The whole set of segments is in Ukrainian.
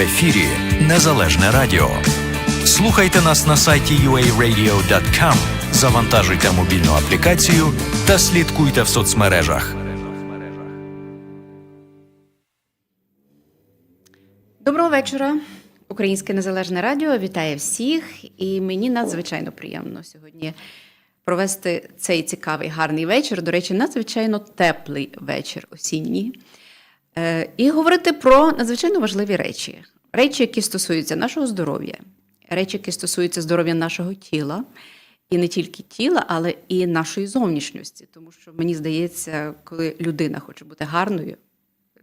ефірі Незалежне Радіо. Слухайте нас на сайті uaradio.com, завантажуйте мобільну аплікацію та слідкуйте в соцмережах. Доброго вечора. Українське незалежне радіо вітає всіх, і мені надзвичайно приємно сьогодні провести цей цікавий гарний вечір. До речі, надзвичайно теплий вечір осінній. Е, І говорити про надзвичайно важливі речі. Речі, які стосуються нашого здоров'я, речі, які стосуються здоров'я нашого тіла, і не тільки тіла, але і нашої зовнішньості. Тому що мені здається, коли людина хоче бути гарною,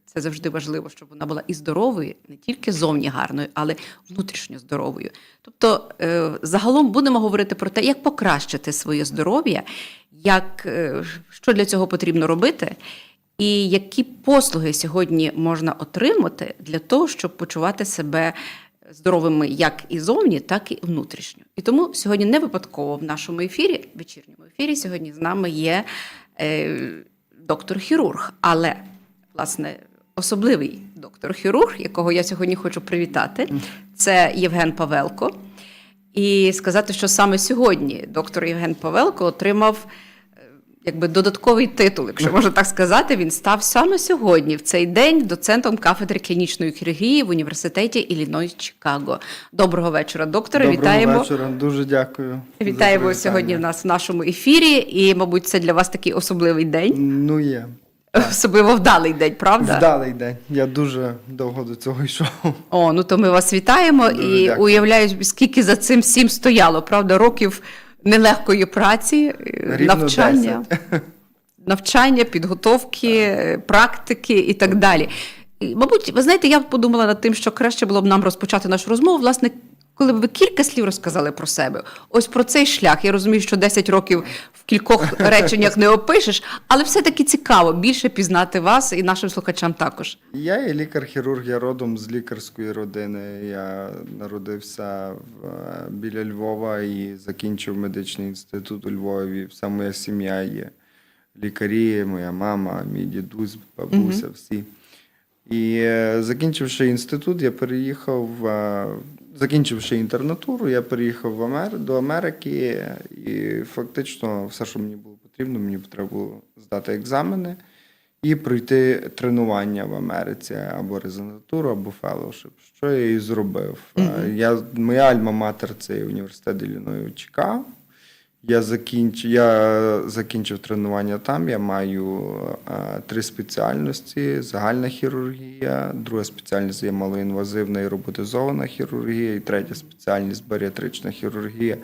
це завжди важливо, щоб вона була і здоровою, не тільки зовні гарною, але внутрішньо здоровою. Тобто, е, загалом будемо говорити про те, як покращити своє здоров'я, як, е, що для цього потрібно робити, і які послуги сьогодні можна отримати для того, щоб почувати себе здоровими як і зовні, так і внутрішньо. І тому сьогодні не випадково в нашому ефірі, вечірньому ефірі, сьогодні з нами є е, доктор-хірург, але власне особливий доктор-хірург, якого я сьогодні хочу привітати, це Євген Павелко. І сказати, що саме сьогодні доктор Євген Павелко отримав якби додатковий титул, якщо можна так сказати, він став саме сьогодні, в цей день, доцентом кафедри клінічної хірургії в університеті Іллінойс Чикаго. Доброго вечора, докторе. Доброго Вітаємо. вечора, дуже дякую. Вітаємо сьогодні в нас в нашому ефірі. І, мабуть, це для вас такий особливий день, Ну є. особливо вдалий день, правда? Вдалий день. Я дуже довго до цього йшов. О, ну то ми вас вітаємо Дуже і дякую. уявляю, скільки за цим всім стояло, правда, років нелегкої праці, е, Рівно навчання, навчання, підготовки, практики і так. далі. І, мабуть, ви знаєте, я подумала над тим, що краще було б нам розпочати нашу розмову, власне, коли б ви кілька слів розказали про себе. Ось про цей шлях. Я розумію, що 10 років в кількох реченнях не опишеш, але все-таки цікаво більше пізнати вас і нашим слухачам також. Я є лікар-хірург, я родом з лікарської родини. Я народився е, біля Львова і закінчив медичний інститут у Львові. Вся моя сім'я є лікарі, моя мама, мій дідусь, бабуся, всі. І е, закінчивши інститут, я переїхав, е, закінчивши інтернатуру, я переїхав в Амер... до Америки, і фактично все, що мені було потрібно, мені треба було здати екзамени і пройти тренування в Америці або резидентуру, або фелошип. що я і зробив. Е, Я, моя альма-матер це університет ліною Чикаго. Я закінчив, я закінчив тренування там. Я маю е, три спеціальності: загальна хірургія, друга спеціальність є малоінвазивна і роботизована хірургія, і третя спеціальність баріатрична хірургія.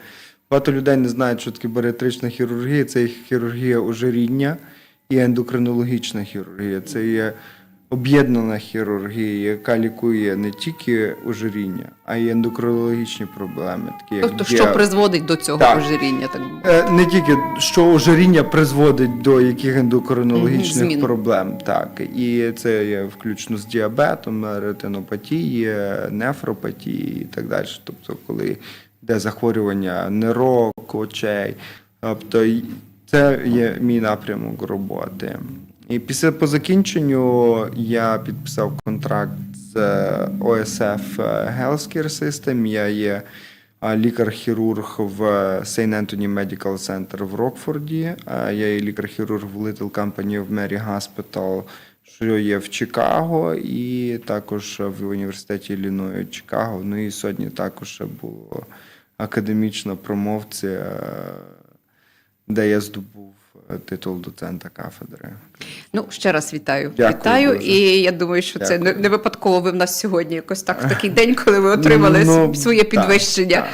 Багато людей не знають, що таке баріатрична хірургія. Це хірургія ожиріння і ендокринологічна хірургія. Це є об'єднана хірургія, яка лікує не тільки ожиріння, а й ендокринологічні проблеми. Такі як Тобто, що діабет. призводить до цього Так. ожиріння? Так би мовити? Е, Не тільки що ожиріння призводить до яких ендокринологічних Мгм, змін. проблем, так і це є включно з діабетом, ретинопатії, нефропатії і так далі. Тобто, коли йде захворювання нирок, очей, тобто й- це є мій напрямок роботи. І після по закінченню я підписав контракт з е, OSF Healthcare System. Я є лікар-хірург в St. Anthony Medical Center в Рокфорді. Я є лікар-хірург в Little Company of Mary Hospital, що є в Чикаго, і також в університеті Ілліною Чикаго. Ну і сьогодні також було академічна промовція, де я здобув е, титул доцента кафедри. Ну, ще раз вітаю. Дякую вітаю. дуже. І я думаю, що це не, випадково ви в нас сьогодні якось так в такий день, коли ви отримали Ну, своє підвищення. так.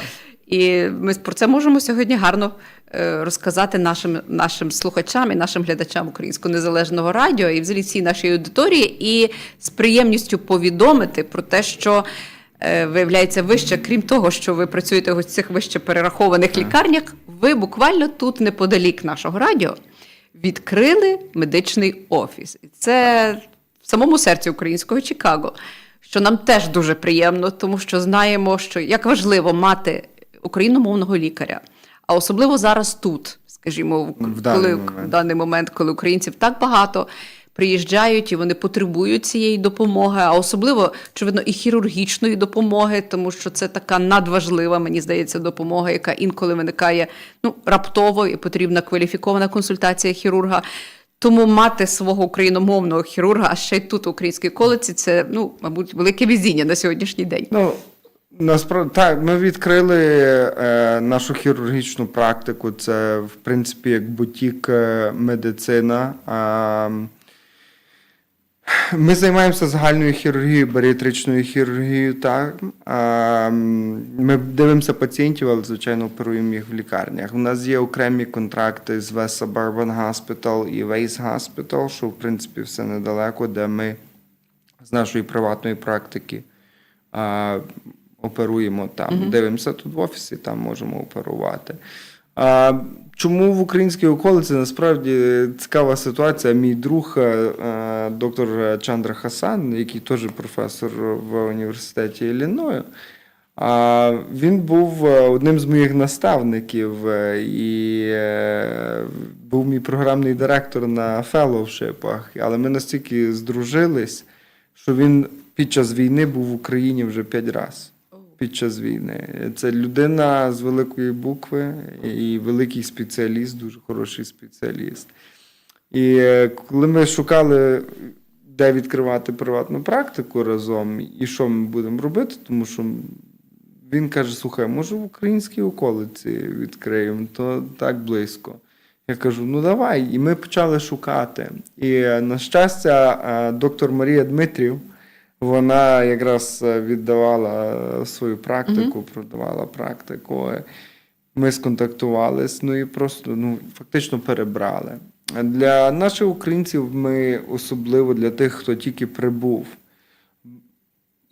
І ми про це можемо сьогодні гарно е, розказати нашим, нашим слухачам і нашим глядачам Українського незалежного радіо і взагалі всій нашій аудиторії, і з приємністю повідомити про те, що виявляється вище, крім того, що ви працюєте в цих вище перерахованих лікарнях, ви буквально тут неподалік нашого радіо відкрили медичний офіс. Це в самому серці українського Чикаго, що нам теж дуже приємно, тому що знаємо, що як важливо мати україномовного лікаря, а особливо зараз тут, скажімо, В коли даний в даний момент, коли українців так багато. Приїжджають і вони потребують цієї допомоги, а особливо, очевидно, і хірургічної допомоги, тому що це така надважлива, мені здається, допомога, яка інколи виникає ну, раптово і потрібна кваліфікована консультація хірурга. Тому мати свого україномовного хірурга, а ще й тут в українській колиці, це ну, мабуть, велике везіння на сьогоднішній день. Ну, насправді, так, ми відкрили е, нашу хірургічну практику. Це, в принципі, як бутік е, медицина. А, ми займаємося загальною хірургією, баріатричною хірургією. Так. Ми дивимося пацієнтів, але, звичайно, оперуємо їх в лікарнях. У нас є окремі контракти з West Suburban Hospital і Waze Hospital, що, в принципі, все недалеко, де ми з нашої приватної практики оперуємо там. Дивимося тут в офісі, там можемо оперувати. А, чому в українській околиці насправді цікава ситуація? Мій друг, е, е, доктор Чандра Хасан, який теж професор в університеті Ілліною, він був е, одним з моїх наставників і був мій програмний директор на феллоушипах. Але ми настільки здружились, що він під час війни був в Україні вже п'ять разів. Під час війни. Це людина з великої букви і великий спеціаліст, дуже хороший спеціаліст. І е, коли ми шукали, де відкривати приватну практику разом, і що ми будемо робити, тому що він каже: слухай, може в українській околиці відкриємо, то так близько. Я кажу, ну давай. І ми почали шукати. І е, на щастя, е, доктор Марія Дмитрів, вона якраз е, віддавала е, свою практику, продавала практику. Ми сконтактувались, ну і просто ну, фактично перебрали. Для наших українців ми особливо для тих, хто тільки прибув,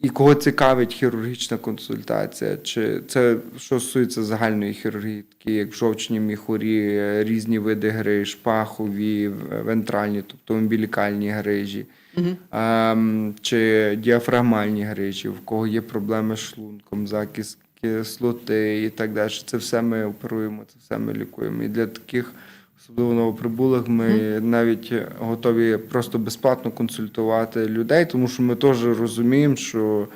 і кого цікавить хірургічна консультація, чи це що стосується загальної хірургії, такі як жовчні міхурі, різні види гриж, пахові, вентральні, тобто умбілікальні грижі, ем, чи діафрагмальні грижі, в кого є проблеми з шлунком, закис кислоти і так далі. Це все ми оперуємо, це все ми лікуємо. І для таких особливо новоприбулих, ми навіть готові просто безплатно консультувати людей, тому що ми теж розуміємо, що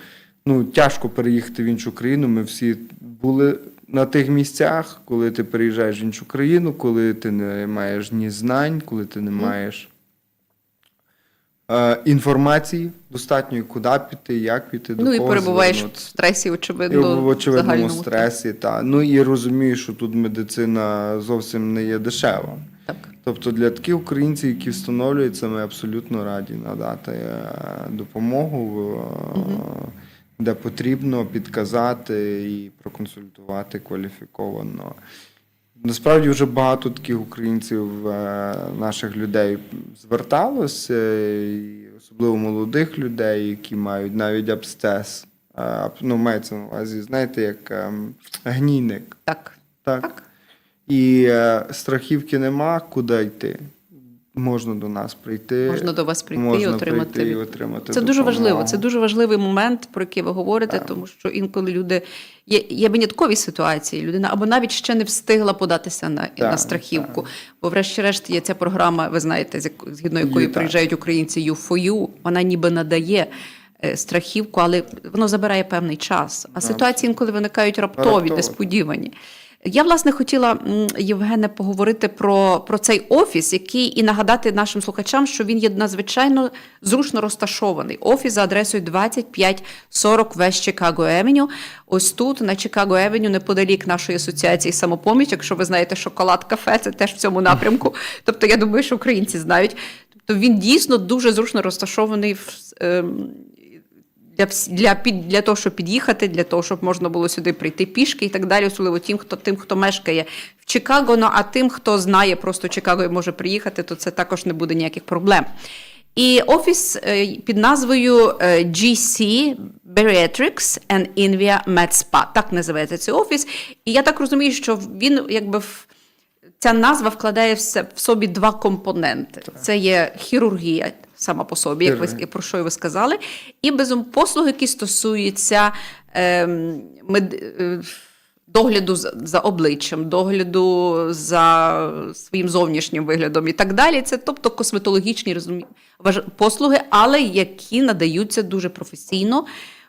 ну, тяжко переїхати в іншу країну. Ми всі були на тих місцях, коли ти переїжджаєш в іншу країну, коли ти не маєш ні знань, коли ти не маєш. Е, Інформації достатньої, куди піти, як піти, до Ну і кого перебуваєш в звернутися. стресі, І очевидно, в очевидному стресі, та. Ну і розумію, що тут медицина зовсім не є дешева. Так. Тобто для таких українців, які встановлюються, ми абсолютно раді надати е, допомогу, е, де потрібно підказати і проконсультувати кваліфіковано. Насправді вже багато таких українців, е, наших людей зверталося, і особливо молодих людей, які мають навіть абстез. Е, Ну, мається на увазі, знаєте, як ем, гнійник. Так. Так. Так. І е, страхівки нема, куди йти. Можна до нас прийти. Можна до вас прийти можна і отримати. прийти і отримати Це дуже важливо. Це дуже важливий момент, про який ви говорите, тому що інколи люди є, є виняткові ситуації. Людина або навіть ще не встигла податися на, на Так, страхівку. Бо, врешті-решт, є ця програма, ви знаєте, згідно якої Є, так. українці U4U, Вона ніби надає. е, Страхівку, але воно забирає певний час. А ситуації інколи виникають раптові, Раптово. несподівані. Я власне хотіла Євгене поговорити про, про цей офіс, який і нагадати нашим слухачам, що він є надзвичайно зручно розташований. Офіс за адресою 2540 West Chicago Avenue. Ось тут на Chicago Avenue, неподалік нашої асоціації самопоміч. Якщо ви знаєте, шоколад кафе, це теж в цьому напрямку. Тобто, я думаю, що українці знають. Тобто він дійсно дуже зручно розташований в. Для, для, під, для того, щоб під'їхати, для того, щоб можна було сюди прийти пішки і так далі, особливо тим, хто тим, хто мешкає в Чикаго. Ну а тим, хто знає просто Чикаго і може приїхати, то це також не буде ніяких проблем. І офіс е, під назвою е, GC Bariatrics and Invia Med Spa. Так називається цей офіс. І я так розумію, що він якби в. Ця назва вкладає в собі два компоненти: це є хірургія сама по собі, як ви про що ви сказали, і безум послуги, які стосуються ем, мед, е, догляду за, за обличчям, догляду за своїм зовнішнім виглядом і так далі. Це тобто косметологічні розумі... послуги, але які надаються дуже професійно.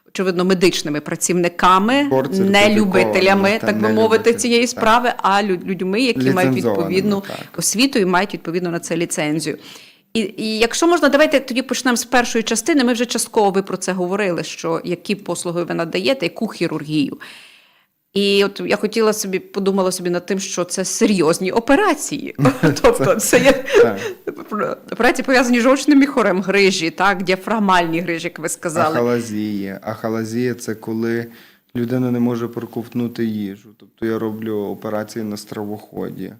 Очевидно, медичними працівниками, Борт не любителями, та так би мовити, любитель, цієї так. справи, а людьми, які мають відповідну так. освіту і мають відповідно на це ліцензію. І, і якщо можна, давайте тоді почнемо з першої частини. Ми вже частково ви про це говорили, що які послуги ви надаєте, яку хірургію. І от я хотіла собі, подумала собі над тим, що це серйозні операції. Тобто, це є операції пов'язані з жовчним міхорем, грижі, так, діафрагмальні грижі, як ви сказали. Ахалазія. Ахалазія це коли людина не може проковтнути їжу. Тобто я роблю операції на стравоході.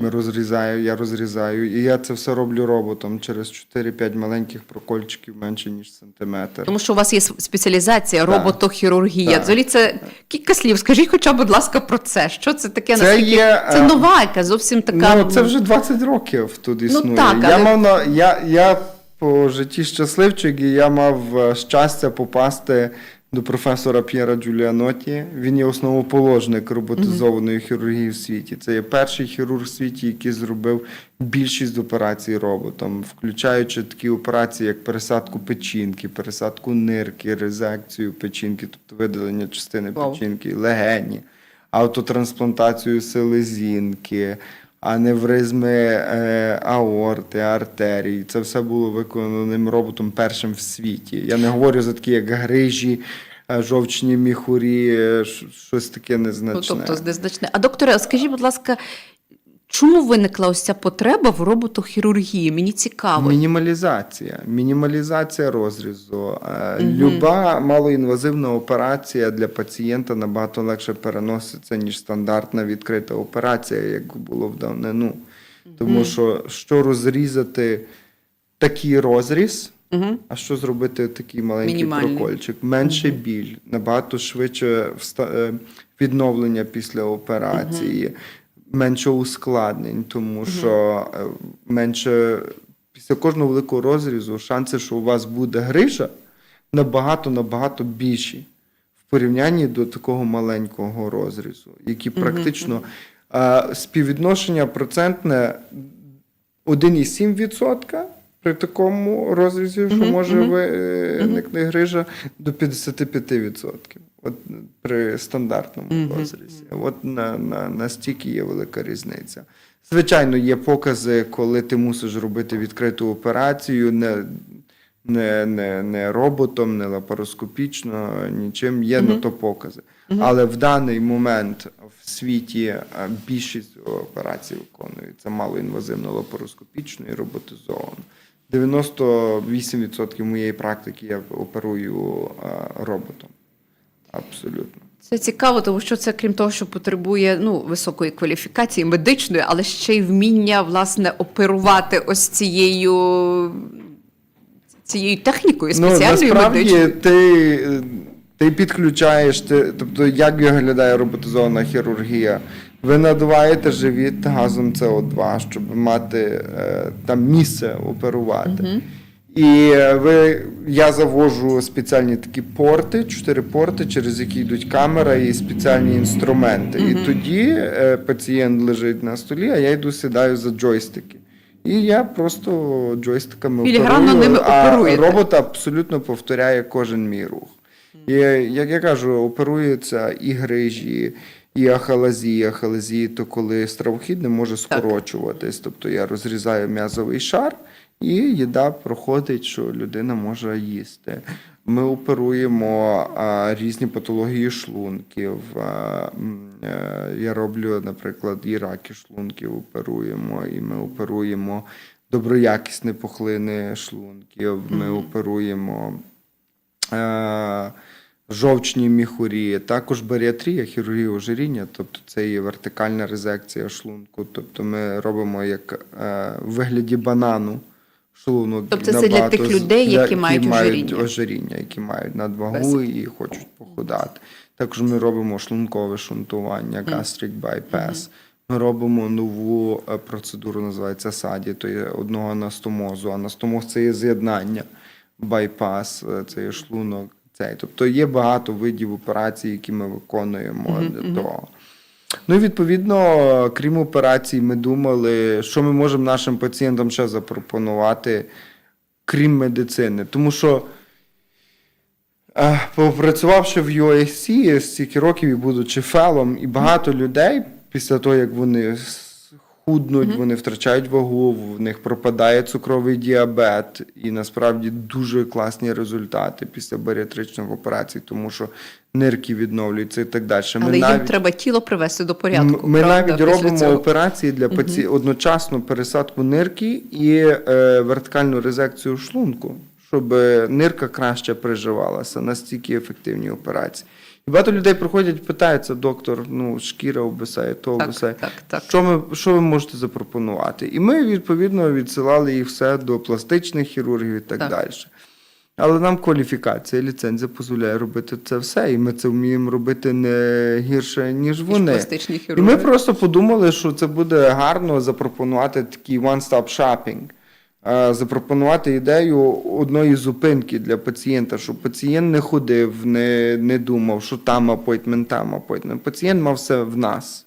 Ми розрізаю, я розрізаю, і я це все роблю роботом через 4-5 маленьких прокольчиків менше ніж сантиметр. Тому що у вас є спеціалізація роботохірургія. Взагалі, це кілька слів. Скажіть, хоча, будь ласка, про це. Що це таке? Це Наскільки є, це е, нова, яка зовсім така. Ну, це вже 20 років тут існує. так, я, але- мав на, я, я по житті щасливчик, і я мав е, щастя попасти до професора П'єра Джуліаноті. Він є основоположник роботизованої хірургії в світі. Це є перший хірург в світі, який зробив більшість операцій роботом, включаючи такі операції, як пересадку печінки, пересадку нирки, резекцію печінки, тобто видалення частини печінки, легені автотрансплантацію селезінки, аневризми е, аорти, артерій. Це все було виконано ним роботом першим в світі. Я не говорю за такі, як грижі, жовчні міхурі, е, щось таке незначне. Ну, тобто, незначне. А докторе, скажіть, будь ласка, чому виникла ось ця потреба в роботохірургії? Мені цікаво. Мінімалізація. Мінімалізація розрізу. Е, Люба малоінвазивна операція для пацієнта набагато легше переноситься, ніж стандартна відкрита операція, як було в давнину. Тому що що розрізати такий розріз, Мгм. а що зробити такий маленький прокольчик? Менше біль, набагато швидше е, відновлення після операції, менше ускладнень, тому що е, менше після кожного великого розрізу шанси, що у вас буде грижа, набагато набагато більші в порівнянні до такого маленького розрізу, які практично е, співвідношення процентне 1,7% при такому розрізі, що може виникнути грижа, до 55%. От при стандартному розрізі. От на, на, настільки є велика різниця. Звичайно, є покази, коли ти мусиш робити відкриту операцію, не, не, не, не роботом, не лапароскопічно, нічим. Є на то покази. Але в даний момент в світі більшість операцій виконується малоінвазивно лапароскопічно і роботизовано. 98% моєї практики я оперую роботом. Абсолютно. Це цікаво, тому що це, крім того, що потребує ну, високої кваліфікації медичної, але ще й вміння власне оперувати ось цією, цією технікою, спеціальною ну, медичною. ти, ти підключаєш, ти, тобто як виглядає роботизована хірургія. Ви надуваєте живіт газом СО2, щоб мати е, там місце оперувати. І е, ви, я завожу спеціальні такі порти, чотири порти, через які йдуть камера і спеціальні інструменти. І тоді е, пацієнт лежить на столі, а я йду сідаю за джойстики. І я просто джойстиками Філігранно оперую, ними а оперуєте. робот абсолютно повторяє кожен мій рух. І, як я кажу, оперуються і грижі, і ахалазії. Ахалазії то коли стравохід не може скорочуватись. Тобто я розрізаю м'язовий шар, і їда проходить, що людина може їсти. Ми оперуємо а, різні патології шлунків. А, е, я роблю, наприклад, і раки шлунків оперуємо, і ми оперуємо доброякісні пухлини шлунків. Ми оперуємо е, жовчні міхурі, також баріатрія, хірургія ожиріння, тобто це є вертикальна резекція шлунку. Тобто ми робимо як е, в вигляді банану шлунок. Тобто це для тих людей, які мають мають ожиріння. ожиріння, які мають надвагу і хочуть похудати. Також ми робимо шлункове шунтування, gastric bypass. Ми робимо нову е, процедуру, називається саді, то є одного анастомозу. Анастомоз це є з'єднання, байпас, е, це є шлунок. Цей. Тобто є багато видів операцій, які ми виконуємо для того. Ну і відповідно, крім операцій, ми думали, що ми можемо нашим пацієнтам ще запропонувати, крім медицини. Тому що, е, попрацювавши в UAC стільки років і будучи фелом, і багато людей після того, як вони худнуть, вони втрачають вагу, в них пропадає цукровий діабет, і насправді дуже класні результати після баріатричних операцій, тому що нирки відновлюються і так далі. Ми Але їм навіть- треба тіло привести до порядку. Ми правда, навіть робимо цього? операції для паці... одночасно пересадку нирки і е, вертикальну резекцію шлунку, щоб нирка краще приживалася. Настільки ефективні операції. І багато людей приходять, питаються, доктор, ну шкіра обвисає, то Так, обвисає. так, так. Що, ми, що ви можете запропонувати? І ми відповідно відсилали їх все до пластичних хірургів і так, Так. далі. Але нам кваліфікація, ліцензія дозволяє робити це все, і ми це вміємо робити не гірше, ніж вони. І ми просто подумали, що це буде гарно запропонувати такий one-stop shopping. Е, Запропонувати ідею одної зупинки для пацієнта, щоб пацієнт не ходив, не, не думав, що там апойтмент, там апойтмент. Пацієнт мав все в нас.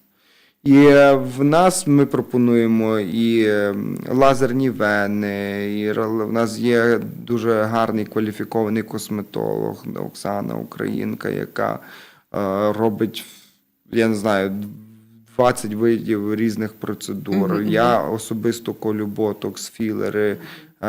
І е, в нас ми пропонуємо і е, лазерні вени, і в нас є дуже гарний кваліфікований косметолог Оксана Українка, яка робить, я не знаю, 20 видів різних процедур. Я особисто колю ботокс, філери, е,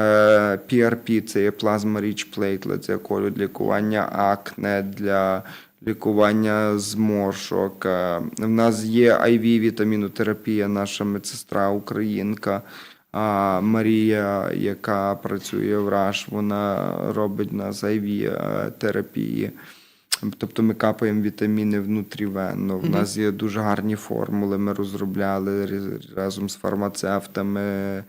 PRP, це є плазма Rich Platelets, я колю для лікування акне, для лікування зморшок. Е, В нас є IV вітамінотерапія, наша медсестра українка. А Марія, яка працює в РАШ, вона робить нас IV е, терапії. Тобто ми капаємо вітаміни внутрівенно. В нас є дуже гарні формули. Ми розробляли разом з фармацевтами.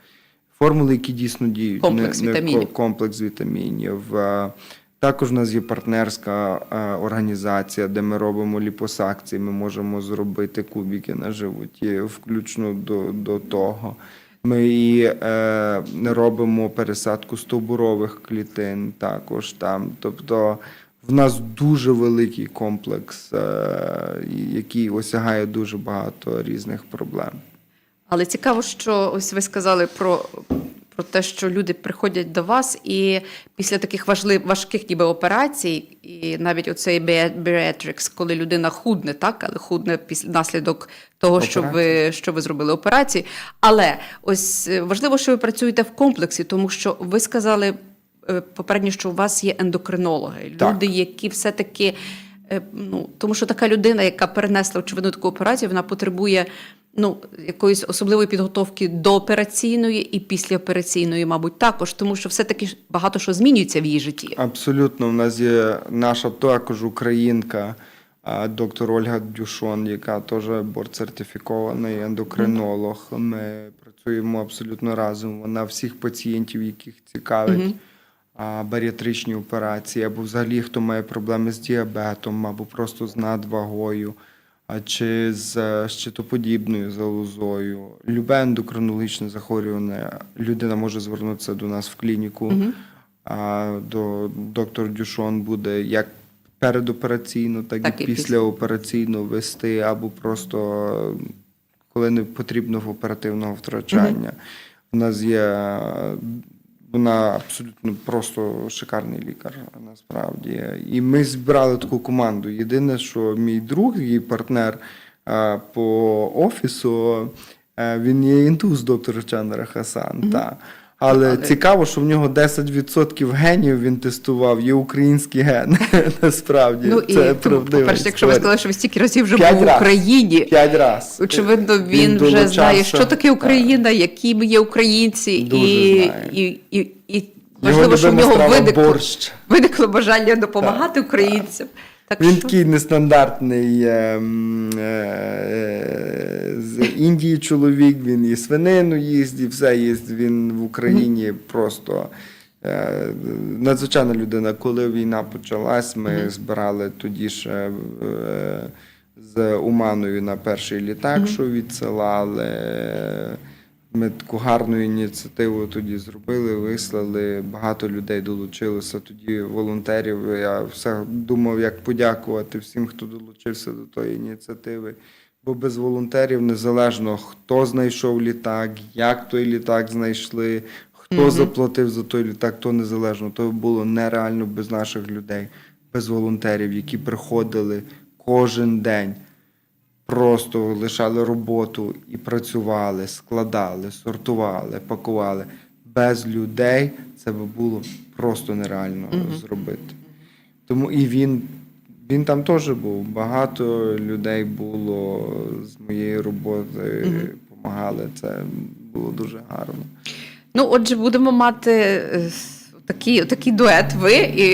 Формули, які дійсно діють. Комплекс вітамінів. комплекс вітамінів. Е, Також в нас є партнерська е, організація, де ми робимо ліпосакції. Ми можемо зробити кубики на животі, включно до, до того. Ми і е, робимо пересадку стовбурових клітин також там. Тобто в нас дуже великий комплекс, е, який осягає дуже багато різних проблем. Але цікаво, що ось ви сказали про, про те, що люди приходять до вас, і після таких важлив, важких ніби операцій, і навіть оцей беретрикс, коли людина худне, так, але худне після наслідок того, що ви, що ви зробили операції. Але ось е, важливо, що ви працюєте в комплексі, тому що ви сказали попередньо, що у вас є ендокринологи, Так. люди, які все-таки. Е, Ну, тому що така людина, яка перенесла очевидно таку операцію, вона потребує ну, якоїсь особливої підготовки до операційної і післяопераційної, мабуть, також, тому що все-таки багато що змінюється в її житті. Абсолютно, у нас є наша також українка, доктор Ольга Дюшон, яка теж борт-сертифікований ендокринолог. Ми працюємо абсолютно разом. Вона всіх пацієнтів, яких цікавить. Баріатричні операції, або взагалі хто має проблеми з діабетом, або просто з надвагою, чи з е, щитоподібною залозою. Любе ендокринологічне захворювання людина може звернутися до нас в клініку. А до доктор Дюшон буде як передопераційно, так, Так і і післяопераційно вести, або просто коли не потрібно в оперативного втручання. У нас є вона абсолютно просто шикарний лікар, насправді. І ми збирали таку команду. Єдине, що мій друг і партнер по офісу, він є індус доктор Чандра Хасан. Та. Але Але- цікаво, що в нього 10% генів він тестував, є українські гени. Насправді. Ну і це тому, правдива по-перше, якщо ви сказали, що ви стільки разів вже П'ять був в. Україні, П'ять раз. очевидно, він, вже долучався. знає, що таке Так. Україна, які ми є українці, Дуже і, знає. і, і, і Його важливо, що в любима нього страва виникло, борщ. виникло бажання допомагати українцям. Так Він що... такий нестандартний ем, е, з Індії чоловік, він і свинину їсть, і все їсть. Він в Україні просто е, надзвичайна людина. Коли війна почалась, ми збирали тоді ще е, з Уманою на перший літак, що відсилали. Ми таку гарну ініціативу тоді зробили, вислали. Багато людей долучилося. Тоді волонтерів. Я все думав, як подякувати всім, хто долучився до тої ініціативи. Бо без волонтерів незалежно хто знайшов літак, як той літак знайшли, хто заплатив за той літак, то незалежно. То було нереально без наших людей, без волонтерів, які приходили кожен день просто лишали роботу і працювали, складали, сортували, пакували. Без людей це би було просто нереально зробити. Тому і він, він там теж був. Багато людей було з моєї роботи, допомагали. Це було дуже гарно. Ну, отже, будемо мати е, такий, такий дует. Ви і,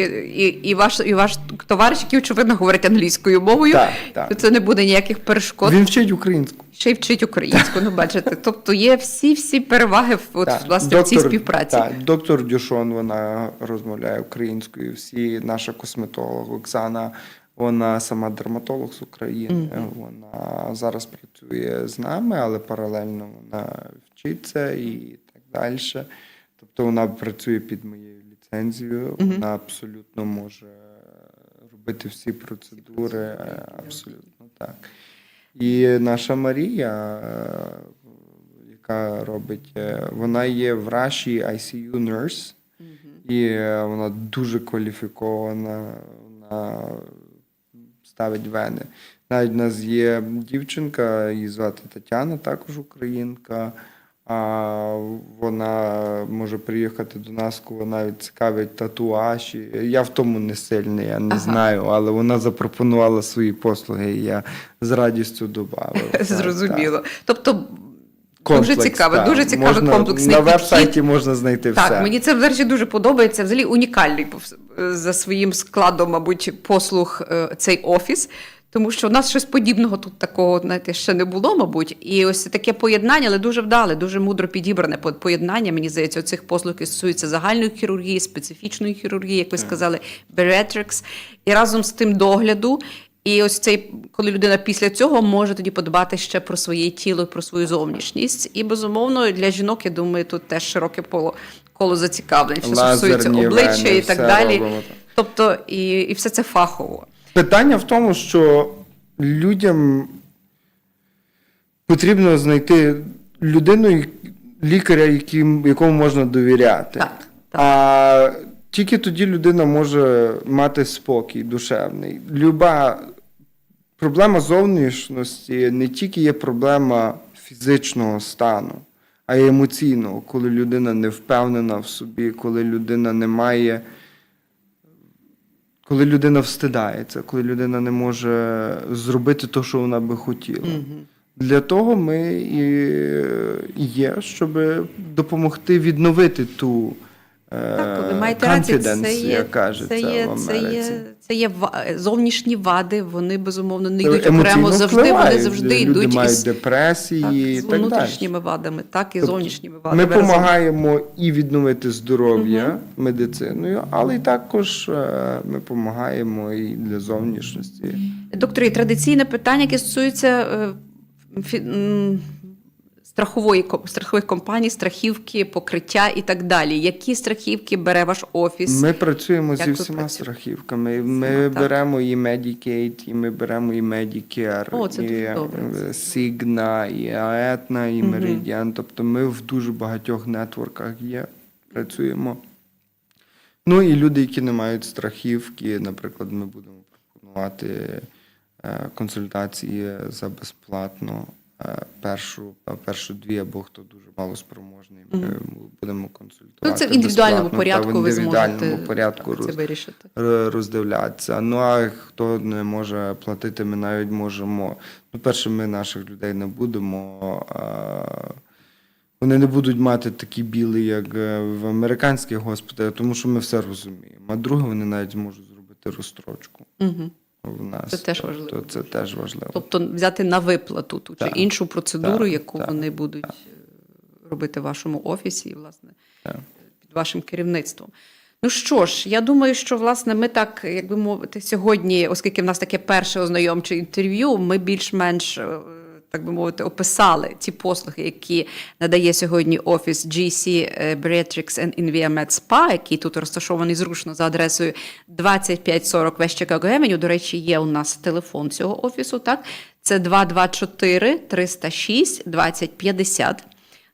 і, і, ваш, і ваш товариш, який, очевидно, говорить англійською мовою. Так, так. То це не буде ніяких перешкод. Він вчить українську. Ще й вчить українську, ну бачите. Тобто є всі всі переваги в, от, Так, власне в цій співпраці. Так, доктор Дюшон, вона розмовляє українською. Всі наша косметолог Оксана, вона сама дерматолог з України. Вона зараз працює з нами, але паралельно вона вчиться і так далі. Тобто вона працює під моєю ліцензією. Вона абсолютно може робити всі процедури. е, Абсолютно так. І наша Марія, е, яка робить, е, вона є в Раші ICU nurse, і вона дуже кваліфікована, вона ставить вени. Навіть у нас є дівчинка, її звати Тетяна, також українка. А вона може приїхати до нас, коли навіть цікавить татуаж. І Я в тому не сильний, я не Ага. знаю, але вона запропонувала свої послуги, і я з радістю додав. Зрозуміло. Тобто дуже Комплекс, цікавий, так. дуже цікавий Можна- комплексний На веб-сайті можна знайти Так, все. мені це до речі дуже подобається. Взагалі унікальний за своїм складом, мабуть, послуг е, цей офіс. Тому що у нас щось подібного тут такого, знаєте, ще не було, мабуть. І ось таке поєднання, але дуже вдале, дуже мудро підібране по- поєднання. Мені здається, цих послуг які стосуються загальної хірургії, специфічної хірургії, як ви сказали, bariatrics. І разом з тим догляду. І ось цей, коли людина після цього може тоді подбати ще про своє тіло, про свою зовнішність. І безумовно для жінок, я думаю, тут теж широке поло коло зацікавлень, що стосується обличчя і так далі. робимо. Тобто, і, і все це фахово. Питання в тому, що людям потрібно знайти людину, лікаря, яким, якому можна довіряти. Так, так. А тільки тоді людина може мати спокій душевний. Люба проблема зовнішності не тільки є проблема фізичного стану, а й емоційного, коли людина не впевнена в собі, коли людина не має. Коли людина встидається, коли людина не може зробити те, що вона би хотіла. Для того ми і є, щоб допомогти відновити ту Так, ви е, маєте рацію, це є, як кажеться це є, це є, це є зовнішні вади, вони безумовно не йдуть окремо завжди, вони завжди Люди йдуть мають із депресії так, і з так далі. внутрішніми вадами, так і Тобто зовнішніми вадами. Ми допомагаємо і відновити здоров'я медициною, але й також е, ми допомагаємо і для зовнішності. Докторе, і традиційне питання, яке стосується е, страхової страхових компаній, страхівки, покриття і так далі. Які страхівки бере ваш офіс? Ми працюємо Як зі всіма працюєте? страхівками. Ми Всіма, так. беремо і Medicaid, і ми беремо і Medicare, О, це і добре. е, Cigna, і Aetna, і Meridian. Тобто ми в дуже багатьох нетворках є, працюємо. Ну і люди, які не мають страхівки, наприклад, ми будемо пропонувати е, консультації за безплатно. Е, Першу, а першу дві, або хто дуже малоспроможний, ми будемо консультувати. Ну, це в індивідуальному безплатно, та порядку в ви індивідуальному зможете порядку так, це вирішити. роздивлятися. Ну а хто не може платити, ми навіть можемо. Ну, перше, ми наших людей не будемо. А, вони не будуть мати такі біли, як е, в американських госпіталях, тому що ми все розуміємо. А друге, вони навіть зможуть зробити розстрочку Угу. В нас. Це теж важливо. Тобто це теж важливо. Тобто взяти на виплату ту чи іншу процедуру, так, яку так, вони будуть е, робити в вашому офісі, і, власне, Так. під вашим керівництвом. Ну що ж, я думаю, що власне ми так, як би мовити, сьогодні, оскільки в нас таке перше ознайомче інтерв'ю, ми більш-менш. Е, Так би мовити, описали ті послуги, які надає сьогодні офіс GC Bariatrics and Inviamed Spa, який тут розташований зручно за адресою 2540 West Chicago Avenue. До речі, є у нас телефон цього офісу. Так, Це 224 306 2050.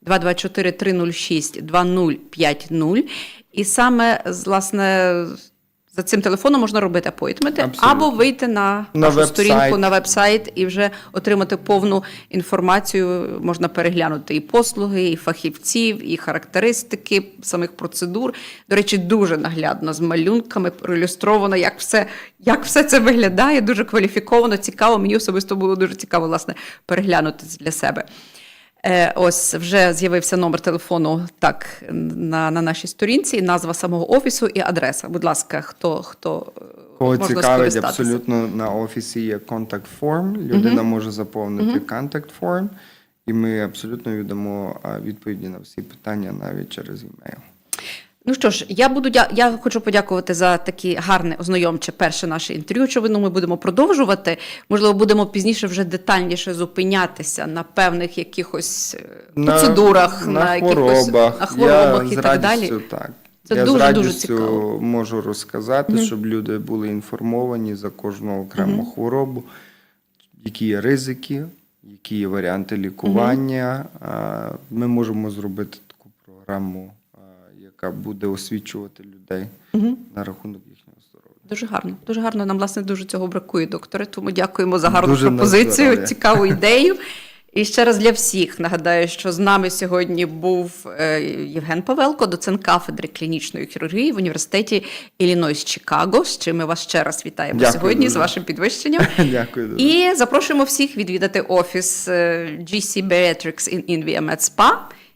224 306 2050. І саме, власне, за цим телефоном можна робити апойтменти або вийти на, На нашу сторінку на веб-сайт і вже отримати повну інформацію. Можна переглянути і послуги, і фахівців, і характеристики самих процедур. До речі, дуже наглядно з малюнками проілюстровано, як все, як все це виглядає. Дуже кваліфіковано, цікаво. Мені особисто було дуже цікаво власне переглянути для себе. Е, Ось вже з'явився номер телефону так на, на нашій сторінці, назва самого офісу і адреса. Будь ласка, хто хто е, Кого можна цікавить, абсолютно на офісі є контакт форм. Людина може заповнити контакт форм, і ми абсолютно віддамо відповіді на всі питання навіть через імейл. Ну що ж, я буду я хочу подякувати за такі гарне ознайомче перше наше інтерв'ю. Очевидно, ми будемо продовжувати. Можливо, будемо пізніше вже детальніше зупинятися на певних якихось е, процедурах, на, якихось хворобах. на хворобах Я і з так далі. Так. Це Я дуже, з дуже цікаво. можу розказати, щоб люди були інформовані за кожну окрему хворобу, які є ризики, які є варіанти лікування. А, Ми можемо зробити таку програму, яка буде освічувати людей на рахунок їхнього здоров'я. Дуже гарно, дуже гарно. Нам власне дуже цього бракує, докторе. Тому дякуємо за гарну Дуже пропозицію, цікаву ідею. І ще раз для всіх нагадаю, що з нами сьогодні був е, Євген Павелко, доцент кафедри клінічної хірургії в університеті Іллінойс Чикаго. З чим ми вас ще раз вітаємо Дякую сьогодні з вашим підвищенням. Дякую дуже. І запрошуємо всіх відвідати офіс е, GC Bariatrics in Invia Med Spa,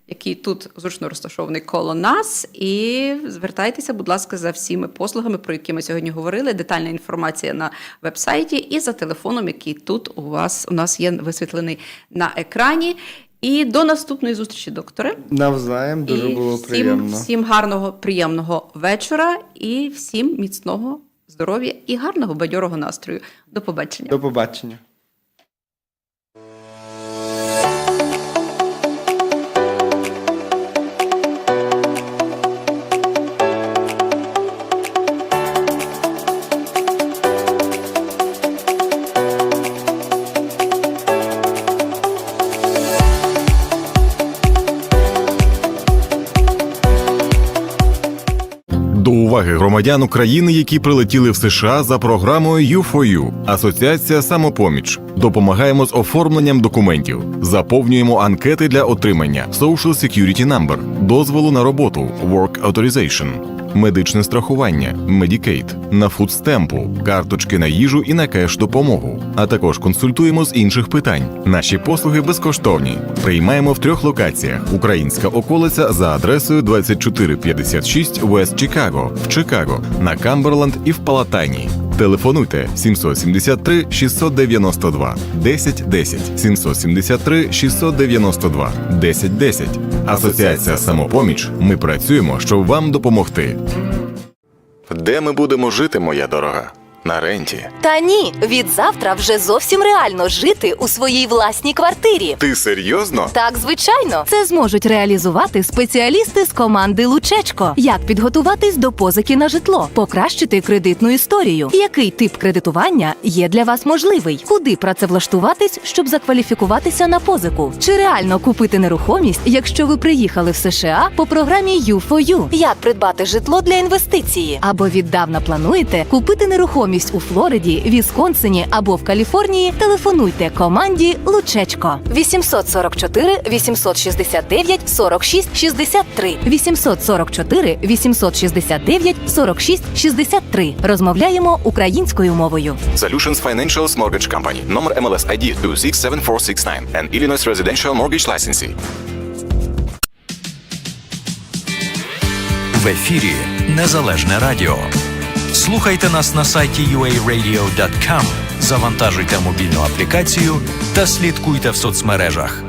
який тут зручно розташований коло нас. І звертайтеся, будь ласка, за всіми послугами, про які ми сьогодні говорили. Детальна інформація на вебсайті і за телефоном, який тут у вас у нас є висвітлений на екрані. І до наступної зустрічі, докторе. Навзаєм дуже і було всім, приємно. всім гарного, приємного вечора і всім міцного здоров'я і гарного бадьорого настрою. До побачення. До побачення. Уваги громадян України, які прилетіли в США за програмою U4U – Асоціація Самопоміч. Допомагаємо з оформленням документів, заповнюємо анкети для отримання. Social Security Number, дозволу на роботу Work Authorization, медичне страхування, Medicaid, на фудстемпу, карточки на їжу і на кеш допомогу, а також консультуємо з інших питань. Наші послуги безкоштовні. Приймаємо в трьох локаціях: Українська околиця за адресою 2456 West Chicago в Чикаго, на Камберленд і в Палатайні. Телефонуйте 773 692 1010 773 692 1010. Асоціація Самопоміч. Ми працюємо, щоб вам допомогти. Де ми будемо жити, моя дорога? На ренті. Та ні, від завтра вже зовсім реально жити у своїй власній квартирі. Ти серйозно? Так, звичайно, це зможуть реалізувати спеціалісти з команди Лучечко. Як підготуватись до позики на житло, покращити кредитну історію, який тип кредитування є для вас можливий, куди працевлаштуватись, щоб закваліфікуватися на позику, чи реально купити нерухомість, якщо ви приїхали в США по програмі U4U? Як придбати житло для інвестиції? Або віддавна плануєте купити нерухомість у Флориді, Вісконсині або в Каліфорнії? Телефонуйте команді Лучечко 844 869 46 63 844 869 46 63. Розмовляємо українською мовою. Solutions Financial Mortgage Company. Номер MLS ID 267469 and Illinois Residential Mortgage Licensee. В ефірі Незалежне Радіо. Слухайте нас на сайті uaradio.com, завантажуйте мобільну аплікацію та слідкуйте в соцмережах.